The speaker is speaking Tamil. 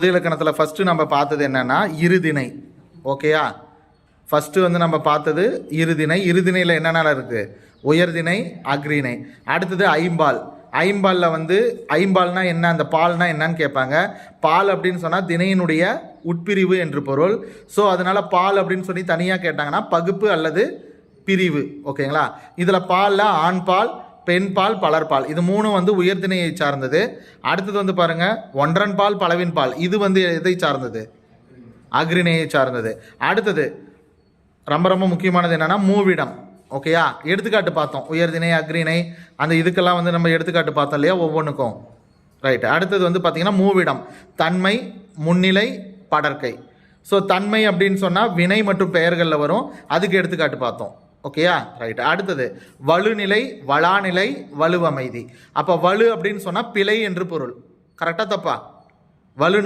பொது இலக்கணத்தில் ஃபஸ்ட்டு நம்ம பார்த்தது என்னென்னா இருதிணை. ஓகேயா? ஃபஸ்ட்டு வந்து நம்ம பார்த்தது இருதிணை. இருதிணையில் என்னென்ன இருக்குது உயர்திணை அக்ரிணை அடுத்தது ஐம்பால். ஐம்பாலில் வந்து ஐம்பால்னா என்ன? அந்த பால்னா என்னன்னு கேட்பாங்க. பால் அப்படின்னு சொன்னால் திணையினுடைய உட்பிரிவு என்று பொருள். ஸோ அதனால் பால் அப்படின்னு சொல்லி தனியாக கேட்டாங்கன்னா பகுப்பு அல்லது பிரிவு. ஓகேங்களா? இதில் பாலில் ஆண் பால் பெண் பால் பலர்பால் இது மூணும் வந்து உயர்திணையை சார்ந்தது. அடுத்தது வந்து பாருங்க ஒன்றன் பால் பலவின் பால். இது வந்து எதை சார்ந்தது? அக்ரிணையை சார்ந்தது. அடுத்தது ரொம்ப ரொம்ப முக்கியமானது என்னென்னா மூவிடம். ஓகேயா எடுத்துக்காட்டு பார்த்தோம். உயர்திணை அக்ரிணை அந்த இதுக்கெல்லாம் வந்து நம்ம எடுத்துக்காட்டு பார்த்தோம் இல்லையா? ஒவ்வொன்றுக்கும் ரைட் அடுத்தது வந்து பார்த்திங்கன்னா மூவிடம். தன்மை முன்னிலை படற்கை. ஸோ தன்மை அப்படின்னு சொன்னால் வினை மற்றும் பெயர்களில் வரும். அதுக்கு எடுத்துக்காட்டு பார்த்தோம். ஓகேயா? ரைட் அடுத்தது வலுநிலை வளாநிலை வலுவமைதி. அப்போ வலு அப்படின்னு சொன்னால் பிழை என்று பொருள். கரெக்டாக தப்பா? வலு